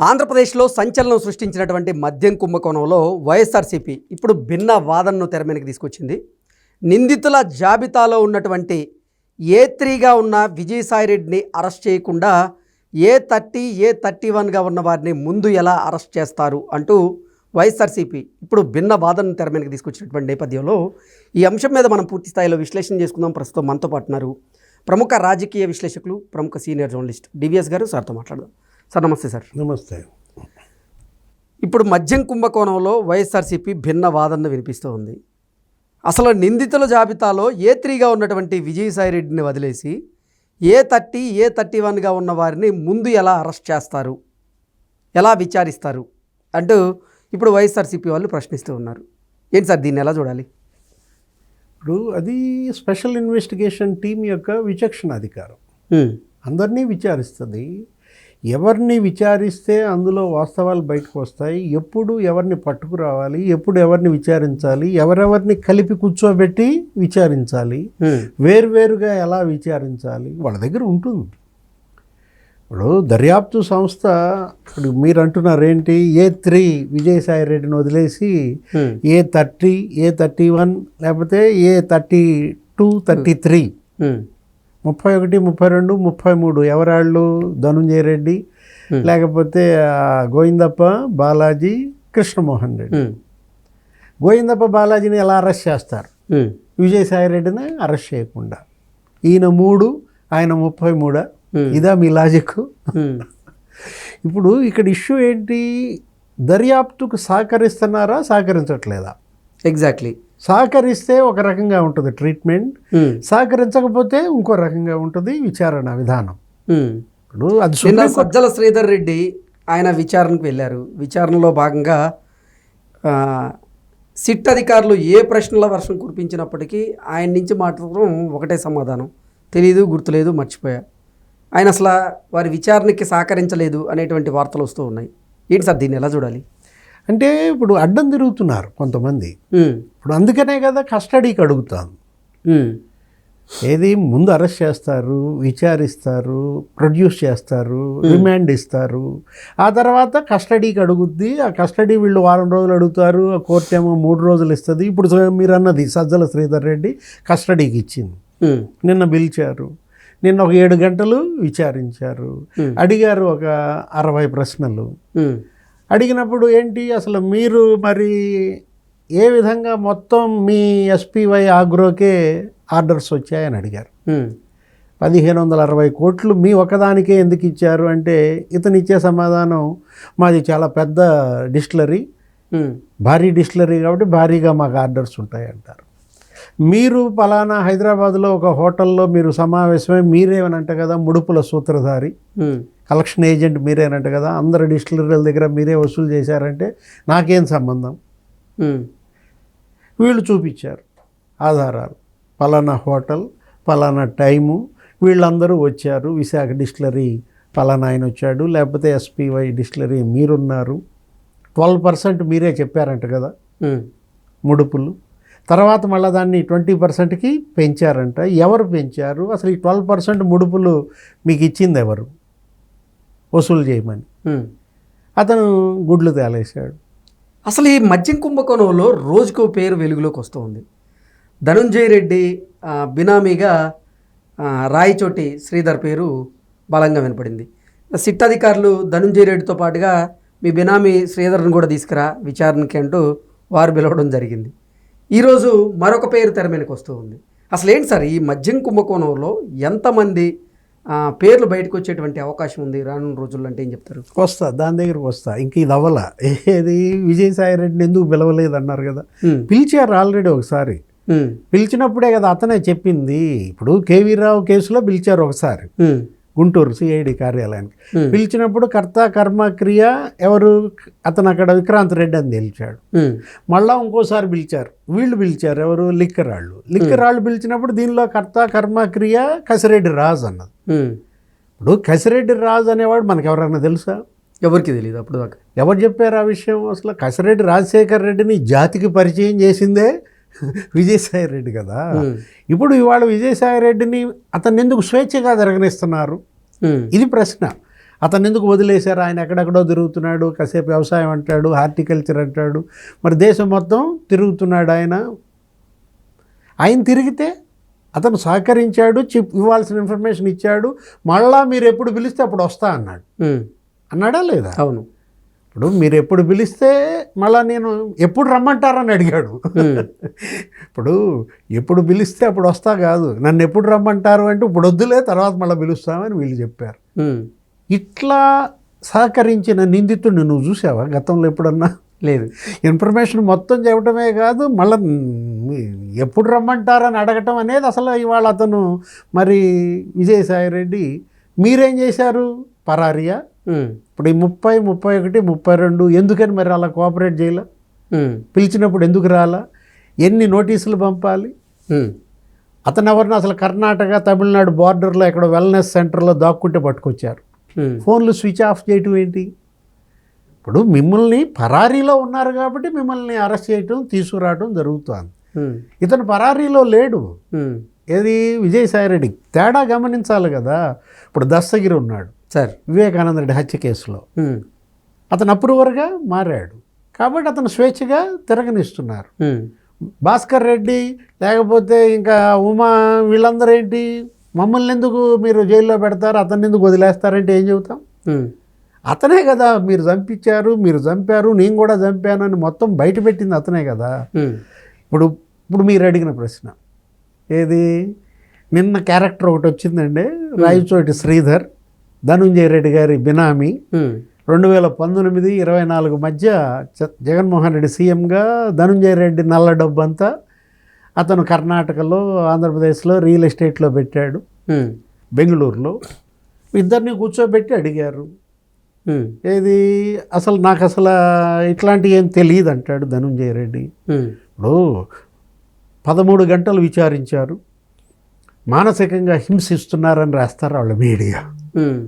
ఆంధ్రప్రదేశ్లో సంచలనం సృష్టించినటువంటి మద్యం కుంభకోణంలో వైఎస్ఆర్సీపీ ఇప్పుడు భిన్న వాదనను తెర మీదకి తీసుకొచ్చింది. నిందితుల జాబితాలో ఉన్నటువంటి ఏ త్రీగా ఉన్న విజయసాయిరెడ్డిని అరెస్ట్ చేయకుండా ఏ థర్టీ ఏ థర్టీ వన్గా ఉన్న వారిని ముందు ఎలా అరెస్ట్ చేస్తారు అంటూ వైఎస్ఆర్సీపీ ఇప్పుడు భిన్న వాదనను తెర మీదకి తీసుకొచ్చినటువంటి నేపథ్యంలో ఈ అంశం మీద మనం పూర్తి స్థాయిలో విశ్లేషణ చేసుకుందాం. ప్రస్తుతం మనతో పాటున్నారు ప్రముఖ రాజకీయ విశ్లేషకులు ప్రముఖ సీనియర్ జర్నలిస్ట్ డివిఎస్ గారు. సార్తో మాట్లాడదాం. సార్ నమస్తే సార్. నమస్తే. ఇప్పుడు మద్యం కుంభకోణంలో వైఎస్ఆర్సీపీ భిన్న వాదన వినిపిస్తూ ఉంది. అసలు నిందితుల జాబితాలో ఏ త్రీగా ఉన్నటువంటి విజయసాయిరెడ్డిని వదిలేసి ఏ థర్టీ ఏ థర్టీ వన్గా ఉన్న వారిని ముందు ఎలా అరెస్ట్ చేస్తారు? ఎలా విచారిస్తారు? అంటూ ఇప్పుడు వైఎస్ఆర్సీపీ వాళ్ళు ప్రశ్నిస్తూ ఉన్నారు. ఏంటి సార్ దీన్ని ఎలా చూడాలి? ఇప్పుడు అది స్పెషల్ ఇన్వెస్టిగేషన్ టీం యొక్క విచక్షణ అధికారం అందరినీ విచారిస్తుంది. ఎవరిని విచారిస్తే అందులో వాస్తవాలు బయటకు వస్తాయి? ఎప్పుడు ఎవరిని పట్టుకురావాలి? ఎప్పుడు ఎవరిని విచారించాలి? ఎవరెవరిని కలిపి కూర్చోబెట్టి విచారించాలి? వేరువేరుగా ఎలా విచారించాలి? వాళ్ళ దగ్గర ఉంటుంది. ఇప్పుడు దర్యాప్తు సంస్థ ఇప్పుడు మీరు అంటున్నారు ఏంటి ఏ త్రీ విజయసాయి రెడ్డిని వదిలేసి A thirty A thirty one లేకపోతే A thirty two thirty three ముప్పై ఒకటి ముప్పై రెండు ముప్పై మూడు. ఎవరాళ్ళు? ధనుంజయ రెడ్డి. లేకపోతే గోవిందప్ప బాలాజీ కృష్ణమోహన్ రెడ్డి. గోవిందప్ప బాలాజీని ఎలా అరెస్ట్ చేస్తారు? విజయసాయి రెడ్డిని అరెస్ట్ చేయకుండా. ఈయన మూడు ఆయన ముప్పై మూడా. ఇదా మీ లాజిక్? ఇప్పుడు ఇక్కడ ఇష్యూ ఏంటి? దర్యాప్తుకు సహకరిస్తున్నారా సహకరించట్లేదా? ఎగ్జాక్ట్లీ సహకరిస్తే ఒక రకంగా ఉంటుంది ట్రీట్మెంట్. సహకరించకపోతే ఇంకో రకంగా ఉంటుంది విచారణ విధానం. ఇప్పుడు అది సజ్జల శ్రీధర్ రెడ్డి ఆయన విచారణకు వెళ్ళారు. విచారణలో భాగంగా సిట్ అధికారులు ఏ ప్రశ్నల వర్షం కురిపించినప్పటికీ ఆయన నుంచి మాత్రం ఒకటే సమాధానం. తెలియదు గుర్తులేదు మర్చిపోయా. ఆయన అసలు వారి విచారణకి సహకరించలేదు అనేటువంటి వార్తలు వస్తూ ఉన్నాయి. ఏంటి సార్ దీన్ని ఎలా చూడాలి? అంటే ఇప్పుడు అడ్డం తిరుగుతున్నారు కొంతమంది. ఇప్పుడు అందుకనే కదా కస్టడీకి అడుగుతాను ఏది ముందు అరెస్ట్ చేస్తారు విచారిస్తారు ప్రొడ్యూస్ చేస్తారు రిమాండ్ ఇస్తారు. ఆ తర్వాత కస్టడీకి అడుగుద్ది. ఆ కస్టడీ వీళ్ళు వారం రోజులు అడుగుతారు. ఆ కోర్టు ఏమో మూడు రోజులు ఇస్తుంది. ఇప్పుడు మీరు అన్నది సజ్జల శ్రీధర్ రెడ్డి కస్టడీకి ఇచ్చింది. నిన్న పిలిచారు. నిన్న ఒక ఏడు గంటలు విచారించారు. అడిగారు ఒక అరవై ప్రశ్నలు. అడిగినప్పుడు ఏంటి? అసలు మీరు మరి ఏ విధంగా మొత్తం మీ ఎస్పీవై ఆగ్రోకే ఆర్డర్స్ వచ్చాయని అడిగారు. పదిహేను వందల అరవై కోట్లు మీ ఒకదానికే ఎందుకు ఇచ్చారు? అంటే ఇతను ఇచ్చే సమాధానం మాది చాలా పెద్ద డిస్టిలరీ. భారీ డిస్టిలరీ కాబట్టి భారీగా మాకు ఆర్డర్స్ ఉంటాయి అంటారు మీరు పలానా హైదరాబాద్లో ఒక హోటల్లో మీరు సమావేశమై మీరేమనంట కదా ముడుపుల సూత్రధారి. కలెక్షన్ ఏజెంట్ మీరేనంట కదా అందరు డిస్టిలరీల దగ్గర మీరే వసూలు చేశారంటే నాకేం సంబంధం? వీళ్ళు చూపించారు ఆధారాలు. పలానా హోటల్ పలానా టైము వీళ్ళందరూ వచ్చారు. విశాఖ డిస్టిలరీ పలానా ఆయన వచ్చాడు లేకపోతే ఎస్పీవై డిస్టిలరీ మీరున్నారు. ట్వెల్వ్ పర్సెంట్ మీరే చెప్పారంట కదా ముడుపులు. తర్వాత మళ్ళీ దాన్ని ట్వంటీ పర్సెంట్కి పెంచారంట. ఎవరు పెంచారు? అసలు ఈ ట్వెల్వ్ పర్సెంట్ ముడుపులు మీకు ఇచ్చింది ఎవరు? వసూలు చేయమని. అతను గుడ్లు తేలేశాడు. అసలు ఈ మద్యం కుంభకోణంలో రోజుకో పేరు వెలుగులోకి వస్తూ ఉంది ధనుంజయ రెడ్డి బినామీగా రాయచోటి శ్రీధర్ పేరు బలంగా వినపడింది. సిట్ అధికారులు ధనుంజయ రెడ్డితో పాటుగా మీ బినామీ శ్రీధర్ని కూడా తీసుకురా విచారణకి అంటూ వారు పిలవడం జరిగింది. ఈరోజు మరొక పేరు తెర మీదకి వస్తూ ఉంది అసలు ఏంటి సార్ ఈ మద్యం కుంభకోణంలో ఎంతమంది పేర్లు బయటకు వచ్చేటువంటి అవకాశం ఉంది రానున్న రోజుల్లో అంటే ఏం చెప్తారు? వస్తా దాని దగ్గరకు వస్తా. ఇంక ఇది అవ్వాల. ఏది? విజయసాయి రెడ్డిని ఎందుకు పిలవలేదు అన్నారు కదా పిలిచారు ఆల్రెడీ ఒకసారి. పిలిచినప్పుడే కదా అతనే చెప్పింది. ఇప్పుడు కేవీ రావు కేసులో పిలిచారు ఒకసారి. గుంటూరు సిఐడి కార్యాలయానికి. పిలిచినప్పుడు కర్త కర్మ క్రియ ఎవరు? అతను అక్కడ విక్రాంత్ రెడ్డి అని తెలిచాడు. మళ్ళా ఇంకోసారి పిలిచారు. వీళ్ళు పిలిచారు ఎవరు? లిక్కరాళ్ళు. లిక్కరాళ్ళు పిలిచినప్పుడు దీనిలో కర్త కర్మ క్రియ కసిరెడ్డి రాజు అన్నది. ఇప్పుడు కసిరెడ్డి రాజు అనేవాడు మనకు ఎవరైనా తెలుసా? ఎవరికి తెలియదు అప్పుడు దాకా ఎవరు చెప్పారు ఆ విషయం? అసలు కసిరెడ్డి రాజశేఖర్ రెడ్డిని జాతికి పరిచయం చేసిందే విజయసాయి రెడ్డి కదా? ఇప్పుడు ఇవాళ విజయసాయి రెడ్డిని అతన్ని ఎందుకు స్వేచ్ఛగా జరగనిస్తున్నారు? ఇది ప్రశ్న. అతను ఎందుకు వదిలేశారు? ఆయన ఎక్కడెక్కడో తిరుగుతున్నాడు కాసేపు వ్యవసాయం అంటాడు హార్టికల్చర్ అంటాడు మరి దేశం మొత్తం తిరుగుతున్నాడు ఆయన. ఆయన తిరిగితే అతను సహకరించాడు చిప్ ఇవ్వాల్సిన ఇన్ఫర్మేషన్ ఇచ్చాడు మళ్ళా మీరు ఎప్పుడు పిలిస్తే అప్పుడు వస్తా అన్నాడు. అన్నాడా లేదా? అవును. ఇప్పుడు మీరు ఎప్పుడు పిలిస్తే మళ్ళా నేను ఎప్పుడు రమ్మంటారని అడిగాడు. ఇప్పుడు ఎప్పుడు పిలిస్తే అప్పుడు వస్తా కాదు. నన్ను ఎప్పుడు రమ్మంటారు అంటే ఇప్పుడు వద్దులే తర్వాత మళ్ళీ పిలుస్తామని వీళ్ళు చెప్పారు. ఇట్లా సహకరించిన నిందితుడిని నువ్వు చూసావా? గతంలో ఎప్పుడన్నా? లేదు. ఇన్ఫర్మేషన్ మొత్తం చెప్పడమే కాదు మళ్ళీ ఎప్పుడు రమ్మంటారని అడగటం అనేది అసలు ఇవాళ అతను మరి విజయసాయి రెడ్డి మీరేం చేశారు? పరారియా? ఇప్పుడు ఈ ముప్పై ముప్పై ఒకటి ముప్పై రెండు ఎందుకని మరి అలా కోఆపరేట్ చేయాల? పిలిచినప్పుడు ఎందుకు రాలా? ఎన్ని నోటీసులు పంపాలి? అతను ఎవరిని అసలు కర్ణాటక తమిళనాడు బార్డర్లో ఎక్కడ వెల్నెస్ సెంటర్లో దాక్కుంటే పట్టుకొచ్చారు. ఫోన్లు స్విచ్ ఆఫ్ చేయటం ఏంటి? ఇప్పుడు మిమ్మల్ని పరారీలో ఉన్నారు కాబట్టి మిమ్మల్ని అరెస్ట్ చేయటం తీసుకురావటం జరుగుతుంది. ఇతను పరారీలో లేడు. ఏది? విజయసాయిరెడ్డి తేడా గమనించాలి కదా. ఇప్పుడు దస్తగిరి ఉన్నాడు. సార్ వివేకానంద రెడ్డి హత్య కేసులో. అతను అప్రూవర్గా మారాడు. కాబట్టి అతను స్వేచ్ఛగా తిరగనిస్తున్నారు. భాస్కర్ రెడ్డి లేకపోతే ఇంకా ఉమా వీళ్ళందరూ ఏంటి? మమ్మల్ని ఎందుకు మీరు జైల్లో పెడతారు? అతన్ని ఎందుకు వదిలేస్తారంటే ఏం చెబుతాం? అతనే కదా మీరు చంపించారు మీరు చంపారు నేను కూడా చంపాను అని మొత్తం బయట పెట్టింది అతనే కదా. ఇప్పుడు ఇప్పుడు మీరు అడిగిన ప్రశ్న. ఏది? నిన్న క్యారెక్టర్ ఒకటి వచ్చిందండి రాయచోటి శ్రీధర్. ధనుంజయ రెడ్డి గారి బినామీ రెండు వేల పంతొమ్మిది ఇరవై నాలుగు మధ్య జగన్మోహన్ రెడ్డి సీఎంగా ధనుంజయ రెడ్డి నల్ల డబ్బు అంతా అతను కర్ణాటకలో ఆంధ్రప్రదేశ్లో రియల్ ఎస్టేట్లో పెట్టాడు. బెంగళూరులో ఇద్దరిని కూర్చోబెట్టి అడిగారు. ఏది అసలు నాకు అసలు ఇట్లాంటివి ఏం తెలియదు అంటాడు ధనుంజయ రెడ్డి. ఇప్పుడు పదమూడు గంటలు విచారించారు. మానసికంగా హింసిస్తున్నారని రాస్తారు వాళ్ళ మీడియా. ఉమ్.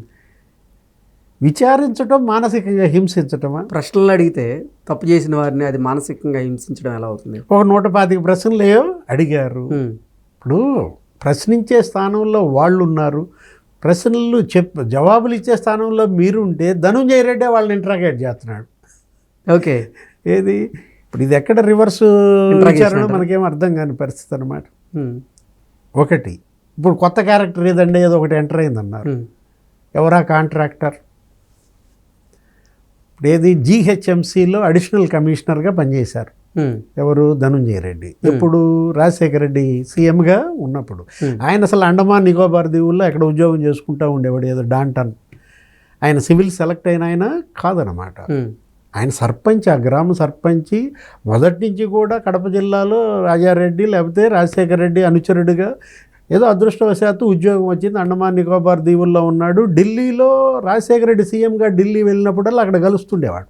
విచారించటం మానసికంగా హింసించటమా? ప్రశ్నలు అడిగితే తప్పు చేసిన వారిని అది మానసికంగా హింసించడం ఎలా అవుతుంది? ఒక నూట పాతిక ప్రశ్నలు అడిగారు. ఇప్పుడు ప్రశ్నించే స్థానంలో వాళ్ళు ఉన్నారు ప్రశ్నలు చెప్ జవాబులు ఇచ్చే స్థానంలో మీరు ఉంటే ధనుంజయ రెడ్డి వాళ్ళని ఇంట్రాగేట్ చేస్తున్నాడు. ఓకే. ఏది? ఇప్పుడు ఇది ఎక్కడ రివర్స్ విచారణ? మనకేం అర్థం కాని పరిస్థితి అనమాట ఒకటి ఇప్పుడు కొత్త క్యారెక్టర్ ఏదండి? ఏదో ఒకటి ఎంటర్ అయిందన్నారు. ఎవరా కాంట్రాక్టర్? ఇప్పుడు ఏది జీహెచ్ఎంసీలో అడిషనల్ కమిషనర్గా పనిచేశారు. ఎవరు? ధనుంజయ రెడ్డి. ఎప్పుడు రాజశేఖర రెడ్డి సీఎంగా ఉన్నప్పుడు. ఆయన అసలు అండమాన్ నికోబార్ దీవుల్లో ఎక్కడ ఉద్యోగం చేసుకుంటూ ఉండేవాడు? ఏదో డాంటన్. ఆయన సివిల్ సెలెక్ట్ అయిన ఆయన కాదనమాట ఆయన సర్పంచ్ ఆ గ్రామ సర్పంచి మొదటి నుంచి కూడా కడప జిల్లాలో రాజారెడ్డి లేకపోతే రాజశేఖర రెడ్డి అనుచరుడిగా ఏదో అదృష్టవశాత్తు ఉద్యోగం వచ్చింది. అండమాన్ నికోబార్ దీవుల్లో ఉన్నాడు. ఢిల్లీలో రాజశేఖర రెడ్డి సీఎంగా ఢిల్లీ వెళ్ళినప్పుడల్లా అక్కడ కలుస్తుండేవాడు.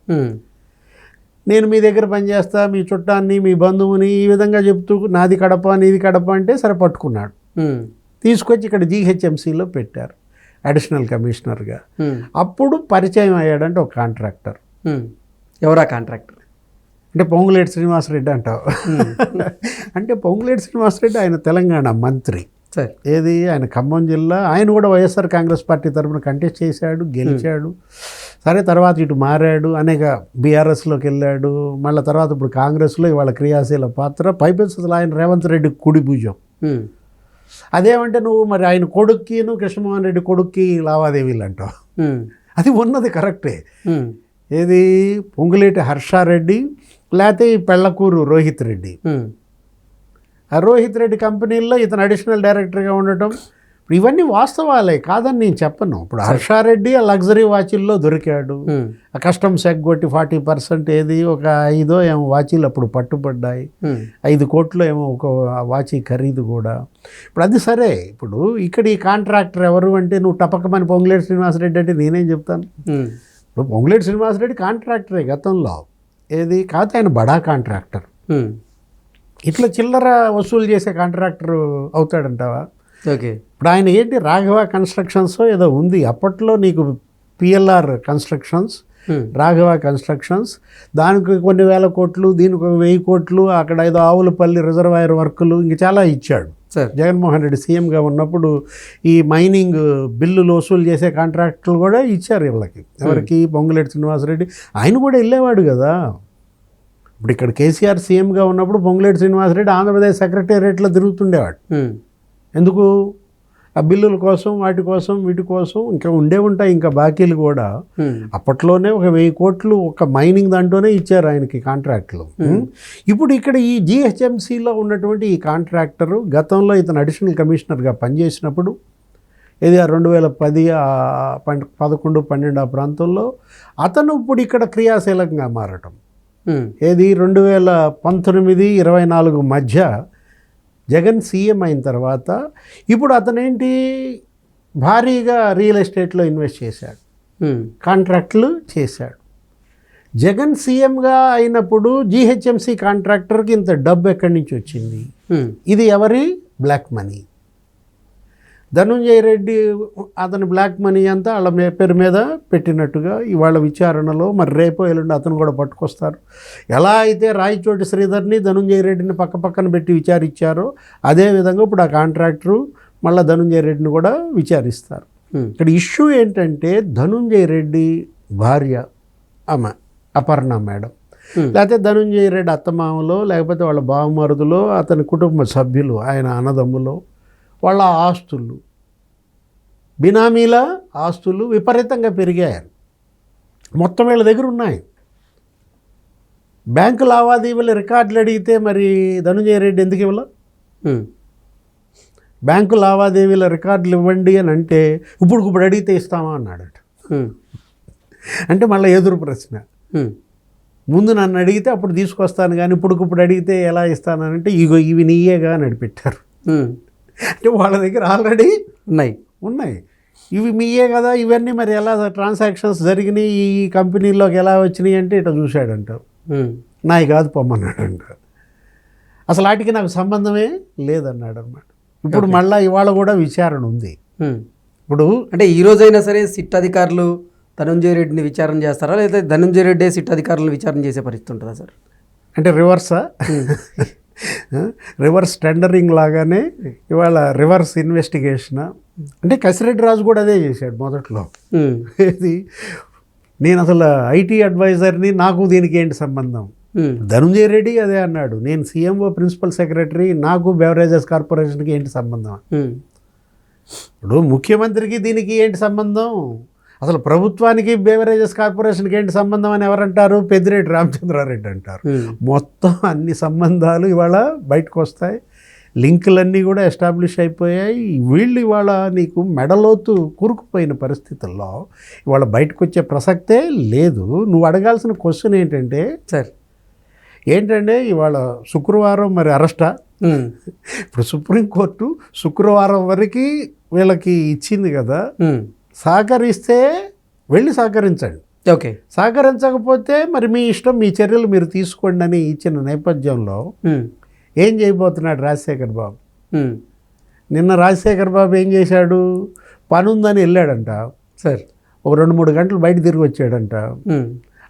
నేను మీ దగ్గర పనిచేస్తా మీ చుట్టాన్ని మీ బంధువుని ఈ విధంగా చెప్తూ నాది కడప నీది కడప అంటే సరే పట్టుకున్నాడు తీసుకొచ్చి ఇక్కడ జీహెచ్ఎంసీలో పెట్టారు అడిషనల్ కమిషనర్గా. అప్పుడు పరిచయం అయ్యాడంటే ఒక కాంట్రాక్టర్. ఎవరా కాంట్రాక్టర్? అంటే పొంగులేటి శ్రీనివాసరెడ్డి అంటావు. అంటే పొంగులేటి శ్రీనివాసరెడ్డి ఆయన తెలంగాణ మంత్రి. ఏది? ఆయన ఖమ్మం జిల్లా. ఆయన కూడా వైఎస్ఆర్ కాంగ్రెస్ పార్టీ తరఫున కంటెస్ట్ చేశాడు గెలిచాడు. సరే తర్వాత ఇటు మారాడు అనేక బీఆర్ఎస్లోకి వెళ్ళాడు. మళ్ళీ తర్వాత ఇప్పుడు కాంగ్రెస్లో ఇవాళ క్రియాశీల పాత్ర. పైపెన్స్ అసలు ఆయన రేవంత్ రెడ్డి కుడి భుజం. ఉమ్, అదేమంటే నువ్వు మరి ఆయన కొడుక్కి నువ్వు కృష్ణమోహన్ రెడ్డి కొడుక్కి లావాదేవీలు అంటావు ఉమ్, అది ఉన్నది కరెక్టే. ఏది? పొంగులేటి హర్షారెడ్డి లేకపోతే ఈ పెళ్ళకూరు రోహిత్ రెడ్డి. రోహిత్ రెడ్డి కంపెనీల్లో ఇతను అడిషనల్ డైరెక్టర్గా ఉండటం. ఇప్పుడు ఇవన్నీ వాస్తవాలే కాదని నేను చెప్పను. ఇప్పుడు హర్షారెడ్డి ఆ లగ్జరీ వాచిల్లో దొరికాడు. ఆ కస్టమ్స్ ఎగ్గొట్టి ఫార్టీ పర్సెంట్ ఏది ఒక ఐదో ఏమో వాచీలు అప్పుడు పట్టుబడ్డాయి. ఐదు కోట్లు ఏమో ఒక వాచి ఖరీదు కూడా. ఇప్పుడు అది సరే. ఇప్పుడు ఇక్కడ ఈ కాంట్రాక్టర్ ఎవరు అంటే నువ్వు టపకమని పొంగులేటి శ్రీనివాసరెడ్డి అంటే నేనేం చెప్తాను? ఇప్పుడు పొంగులేటి శ్రీనివాసరెడ్డి కాంట్రాక్టరే గతంలో. ఏది? కాకపోతే ఆయన బడా కాంట్రాక్టర్. ఇట్లా చిల్లర వసూలు చేసే కాంట్రాక్టర్ అవుతాడంటావా? ఓకే. ఇప్పుడు ఆయన ఏంటి? రాఘవ కన్స్ట్రక్షన్స్ ఏదో ఉంది. అప్పట్లో నీకు పిఎల్ఆర్ కన్స్ట్రక్షన్స్ రాఘవ కన్స్ట్రక్షన్స్ దానికి కొన్ని వేల కోట్లు దీనికి ఒక వెయ్యి కోట్లు అక్కడ ఏదో ఆవులపల్లి రిజర్వాయర్ వర్కులు ఇంక చాలా ఇచ్చాడు. సార్. జగన్మోహన్ రెడ్డి సీఎంగా ఉన్నప్పుడు ఈ మైనింగ్ బిల్లులు వసూలు చేసే కాంట్రాక్టులు కూడా ఇచ్చారు వీళ్ళకి. ఎవరికి? పొంగులేటి శ్రీనివాసరెడ్డి. ఆయన కూడా వెళ్ళేవాడు కదా. ఇప్పుడు ఇక్కడ కేసీఆర్ సీఎంగా ఉన్నప్పుడు పొంగులేటి శ్రీనివాసరెడ్డి ఆంధ్రప్రదేశ్ సెక్రటేరియట్లో తిరుగుతుండేవాడు. ఎందుకు? ఆ బిల్లుల కోసం వాటి కోసం వీటి కోసం ఇంకా ఉండే ఉంటాయి ఇంకా బాకీలు కూడా. అప్పట్లోనే ఒక వెయ్యి కోట్లు ఒక మైనింగ్ దాంట్లోనే ఇచ్చారు ఆయనకి కాంట్రాక్ట్లు. ఇప్పుడు ఇక్కడ ఈ జిహెచ్ఎంసీలో ఉన్నటువంటి ఈ కాంట్రాక్టరు గతంలో ఇతను అడిషనల్ కమిషనర్గా పనిచేసినప్పుడు ఇది రెండు వేల పది పదకొండు పన్నెండు ఆ ప్రాంతంలో అతను ఇప్పుడు ఇక్కడ క్రియాశీలకంగా మారటం. ఏది? రెండు వేల పంతొమ్మిది ఇరవై నాలుగు మధ్య జగన్ సీఎం అయిన తర్వాత ఇప్పుడు అతనేంటి? భారీగా రియల్ ఎస్టేట్లో ఇన్వెస్ట్ చేశాడు. కాంట్రాక్టులు చేశాడు. జగన్ సీఎంగా అయినప్పుడు జీహెచ్ఎంసీ కాంట్రాక్టర్కి ఇంత డబ్బు ఎక్కడి నుంచి వచ్చింది? ఇది ఎవరి? Black money. ధనుంజయ రెడ్డి అతని బ్లాక్ మనీ అంతా వాళ్ళ మే- పేరు మీద పెట్టినట్టుగా ఇవాళ విచారణలో మరి రేపో ఎల్లుండి అతను కూడా పట్టుకొస్తారు. ఎలా అయితే రాయచోటి శ్రీధర్ని ధనుంజయ రెడ్డిని పక్క పక్కన పెట్టి విచారించారో అదే విధంగా ఇప్పుడు ఆ కాంట్రాక్టరు మళ్ళీ ధనుంజయ రెడ్డిని కూడా విచారిస్తారు. ఇక్కడ ఇష్యూ ఏంటంటే ధనుంజయ రెడ్డి భార్య ఆమె అపర్ణ మేడం. లేకపోతే ధనుంజయ రెడ్డి అత్తమామలో లేకపోతే వాళ్ళ బావమరుదులో అతని కుటుంబ సభ్యులు ఆయన అన్నదమ్ములో వాళ్ళ ఆస్తులు. బినామీల ఆస్తులు విపరీతంగా పెరిగాయి. మొత్తం వీళ్ళ దగ్గర ఉన్నాయి. బ్యాంకు లావాదేవీల రికార్డులు అడిగితే మరి ధనుంజయ రెడ్డి ఎందుకు ఇవ్వలే? బ్యాంకు లావాదేవీల రికార్డులు ఇవ్వండి అని అంటే ఇప్పుడు ఇప్పుడు అడిగితే ఇస్తామా? అన్నాడట. అంటే మళ్ళీ ఎదురు ప్రశ్న. ముందు నన్ను అడిగితే అప్పుడు తీసుకొస్తాను కానీ ఇప్పుడు ఇప్పుడు అడిగితే ఎలా ఇస్తానంటే ఇగో ఇవి నీయేగా ఉమ్, అంటే వాళ్ళ దగ్గర ఆల్రెడీ ఉన్నాయి. ఉన్నాయి. ఇవి మీయే కదా ఇవన్నీ మరి ఎలా ట్రాన్సాక్షన్స్ జరిగినాయి ఈ కంపెనీలోకి ఎలా వచ్చినాయి అంటే ఇట్లా చూశాడంట. నాయి కాదు పొమ్మన్నాడంట. అసలు వాటికి నాకు సంబంధమే లేదన్నాడు అనమాట ఇప్పుడు మళ్ళీ ఇవాళ కూడా విచారణ ఉంది. ఇప్పుడు అంటే ఈ రోజైనా సరే సిట్ అధికారులు ధనంజయ రెడ్డిని విచారణ చేస్తారా? లేదా ధనంజయ రెడ్డి సిట్ అధికారులను విచారణ చేసే పరిస్థితి ఉంటుందా సార్? అంటే రివర్సా రివర్స్ టెండరింగ్ లాగానే ఇవాళ రివర్స్ ఇన్వెస్టిగేషన్? అంటే కసిరెడ్డి రాజు కూడా అదే చేశాడు మొదట్లో. ఉమ్, ఏది? నేను అసలు ఐటీ అడ్వైజర్ని నాకు దీనికి ఏంటి సంబంధం? ఉమ్, ధనుంజయ రెడ్డి అదే అన్నాడు. నేను సీఎంఓ ప్రిన్సిపల్ సెక్రటరీ నాకు బెవరేజెస్ కార్పొరేషన్కి ఏంటి సంబంధం? ఉమ్, ఇప్పుడు ముఖ్యమంత్రికి దీనికి ఏంటి సంబంధం? అసలు ప్రభుత్వానికి బేవరేజెస్ కార్పొరేషన్కి ఏంటి సంబంధం అని ఎవరంటారు? పెద్దిరెడ్డి రామచంద్రారెడ్డి అంటారు. ఉమ్, మొత్తం అన్ని సంబంధాలు ఇవాళ బయటకు వస్తాయి. లింకులన్నీ కూడా ఎస్టాబ్లిష్ అయిపోయాయి. వీళ్ళు ఇవాళ నీకు మెడలోతు కూరుకుపోయిన పరిస్థితుల్లో ఇవాళ బయటకు వచ్చే ప్రసక్తే లేదు. నువ్వు అడగాల్సిన క్వశ్చన్ ఏంటంటే సార్. ఏంటంటే ఇవాళ శుక్రవారం మరి అరెస్టా? ఉమ్, ఇప్పుడు సుప్రీంకోర్టు శుక్రవారం వరకు వీళ్ళకి ఇచ్చింది కదా. ఉమ్, సహకరిస్తే వెళ్ళి సహకరించండి ఓకే. సహకరించకపోతే మరి మీ ఇష్టం మీ చర్యలు మీరు తీసుకోండి అని ఇచ్చిన నేపథ్యంలో ఏం చేయబోతున్నాడు రాజశేఖర్ బాబు? నిన్న రాజశేఖర్ బాబు ఏం చేశాడు? పని ఉందని వెళ్ళాడంట. సార్. ఒక రెండు మూడు గంటలు బయట తిరిగి వచ్చాడంట.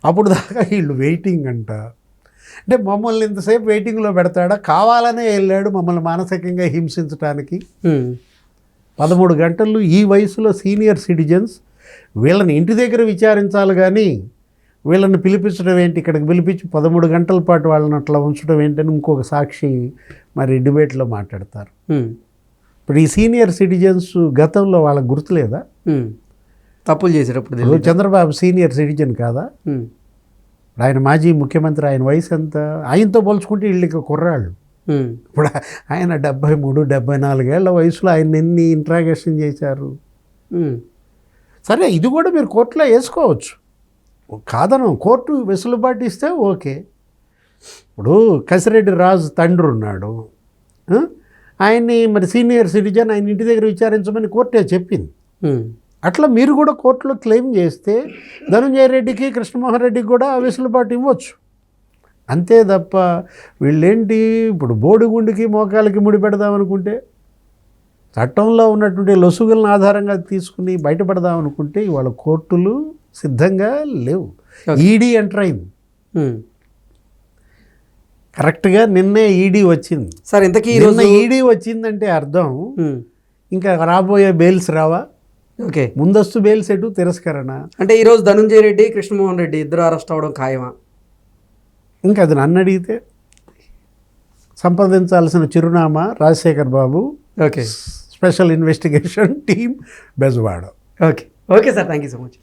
అప్పుడు దాకా వీళ్ళు వెయిటింగ్ అంట. అంటే మమ్మల్ని ఇంతసేపు వెయిటింగ్లో పెడతాడా? కావాలనే వెళ్ళాడు మమ్మల్ని మానసికంగా హింసించడానికి పదమూడు గంటలు ఈ వయసులో సీనియర్ సిటిజన్స్ వీళ్ళని ఇంటి దగ్గర విచారించాలి కానీ వీళ్ళని పిలిపించడం ఏంటి? ఇక్కడికి పిలిపించి పదమూడు గంటల పాటు వాళ్ళని అట్లా ఉంచడం ఏంటని ఇంకొక సాక్షి మరి డిబేట్లో మాట్లాడతారు. ఇప్పుడు ఈ సీనియర్ సిటిజన్స్ గతంలో వాళ్ళకి గుర్తులేదా. తప్పులు చేసేటప్పుడు చంద్రబాబు సీనియర్ సిటిజన్ కాదా? ఆయన మాజీ ముఖ్యమంత్రి ఆయన వయసు ఎంత? ఆయనతో పోల్చుకుంటే వీళ్ళకి కుర్రాళ్ళు. ఇప్పుడు ఆయన డెబ్బై మూడు డెబ్బై నాలుగేళ్ళ వయసులో ఆయన ఎన్ని ఇంట్రాగేషన్ చేశారు? సరే ఇది కూడా మీరు కోర్టులో వేసుకోవచ్చు. కాదనం కోర్టు వెసులుబాటు ఇస్తే ఓకే. ఇప్పుడు కసిరెడ్డి రాజు తండ్రి ఉన్నాడు? ఆయన్ని మరి సీనియర్ సిటిజన్ ఆయన ఇంటి దగ్గర విచారించమని కోర్టే చెప్పింది. అట్లా మీరు కూడా కోర్టులో క్లెయిమ్ చేస్తే ధనుంజయ రెడ్డికి కృష్ణమోహన్ రెడ్డికి కూడా ఆ వెసులుబాటు ఇవ్వచ్చు. అంతే తప్ప వీళ్ళేంటి? ఇప్పుడు బోడిగుండికి మోకాలకి ముడి పెడదాం అనుకుంటే చట్టంలో ఉన్నటువంటి లొసుగులను ఆధారంగా తీసుకుని బయటపడదాం అనుకుంటే ఇవాళ కోర్టులు సిద్ధంగా లేవు. ఈడీ ఎంటర్ అయింది. కరెక్ట్గా నిన్నే ఈడీ వచ్చింది. సార్ ఇంతకీ నిన్న ఈడీ వచ్చిందంటే అర్థం. ఇంకా రాబోయే బెయిల్స్ రావా? ఓకే. ముందస్తు బెయిల్స్ ఎటు తిరస్కరణ? అంటే ఈరోజు ధనుంజయ రెడ్డి కృష్ణమోహన్ రెడ్డి ఇద్దరు అరెస్ట్ అవ్వడం ఖాయమా? ఇంకా అది నన్ను అడిగితే సంప్రదించాల్సిన చిరునామా Rajasekhar Babu okay. Special investigation team Bezawada. Okay. Okay sir thank you so much.